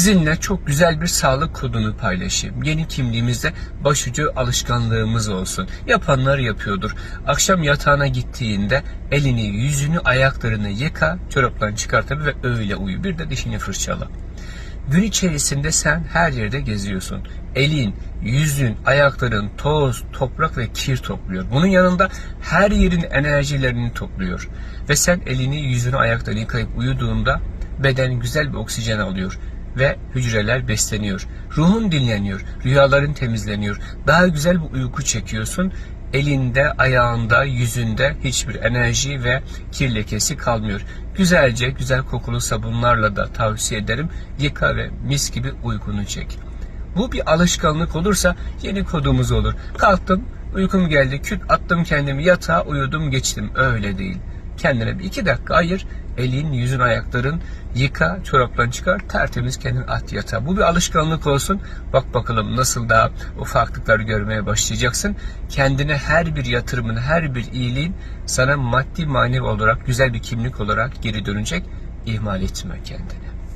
Sizinle çok güzel bir sağlık kodunu paylaşayım. Yeni kimliğimizde başucu alışkanlığımız olsun. Yapanlar yapıyordur. Akşam yatağına gittiğinde elini, yüzünü, ayaklarını yıka, çoraplarını çıkart ve öyle uyu. Bir de dişini fırçala. Gün içerisinde sen her yerde geziyorsun. Elin, yüzün, ayakların toz, toprak ve kir topluyor. Bunun yanında her yerin enerjilerini topluyor. Ve sen elini, yüzünü, ayaklarını yıkayıp uyuduğunda beden güzel bir oksijen alıyor ve hücreler besleniyor. Ruhun dinleniyor, rüyaların temizleniyor. Daha güzel bir uyku çekiyorsun. Elinde, ayağında, yüzünde hiçbir enerji ve kir lekesi kalmıyor. Güzelce, güzel kokulu sabunlarla da tavsiye ederim. Yıka ve mis gibi uykunu çek. Bu bir alışkanlık olursa yeni kodumuz olur. Kalktım, uykum geldi, küt attım kendimi yatağa, uyudum, geçtim. Öyle değil. Kendine bir iki dakika ayır, elin, yüzün, ayakların yıka, çoraplarını çıkar, tertemiz kendini at yatağa. Bu bir alışkanlık olsun. Bak bakalım nasıl daha o farklılıkları görmeye başlayacaksın. Kendine her bir yatırımın, her bir iyiliğin sana maddi manevi olarak güzel bir kimlik olarak geri dönecek. İhmal etme kendini.